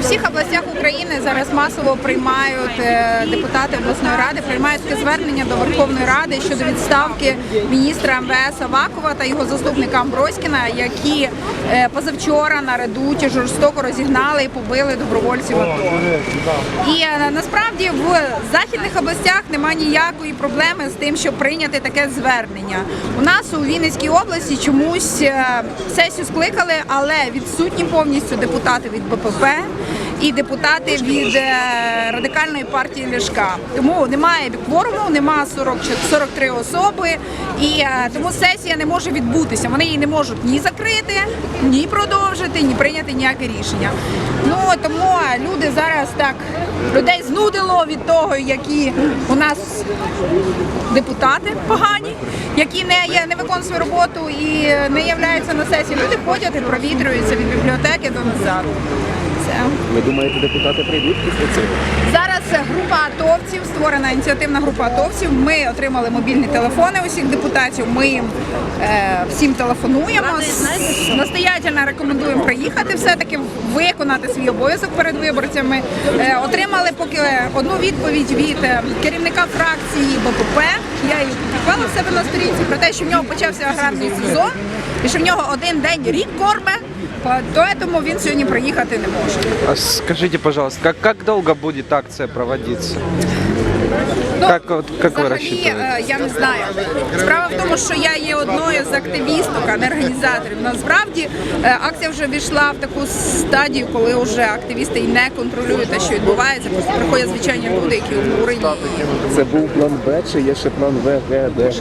Всіх областях України зараз масово приймають е, депутати обласної ради, приймають таке звернення до Верховної Ради щодо відставки міністра МВС Авакова та його заступника Амброськіна, які е, позавчора на редуті жорстоко розігнали і побили добровольців АТО. І е, насправді в західних областях немає ніякої проблеми з тим, щоб прийняти таке звернення. У нас у Вінницькій області чомусь сесію скликали, але відсутні повністю депутати від БПП і депутати від е, радикальної партії Ляшка. Тому немає кворуму, немає 40, чи 43 особи, і е, тому сесія не може відбутися. Вони її не можуть ні закрити, ні продовжити, ні прийняти ніяке рішення. Ну тому люди зараз так людей знудило від того, які у нас депутати погані, які не є не виконують свою роботу і не являються на сесії. Люди ходять і провітрюються від бібліотеки до назад. Це. Ви думаєте, депутати прийдуть після цього? Зараз група атовців, створена ініціативна група атовців. Ми отримали мобільні телефони усіх депутатів. Ми їм е, всім телефонуємо. Настоятельно рекомендуємо приїхати, все-таки виконати свій обов'язок перед виборцями. Е, отримали поки одну відповідь від е, керівника фракції БПП. Опублікувала в себе на сторінці про те, що в нього почався аграрний сезон і що в нього один день рік корме. Тому він сьогодні приїхати не може. А скажіть, пожалуйста, как, як долго буде акція проводиться? Ну, Как как ви взагалі, е, Я не знаю. Справа в тому, що я є одною з активісток, а не організаторів. Насправді е, акція вже війшла в таку стадію, коли вже активісти і не контролюють те, що відбувається. Просто приходять звичайні люди, які обурені. Це був план Б чи є ще план В, Г, Д?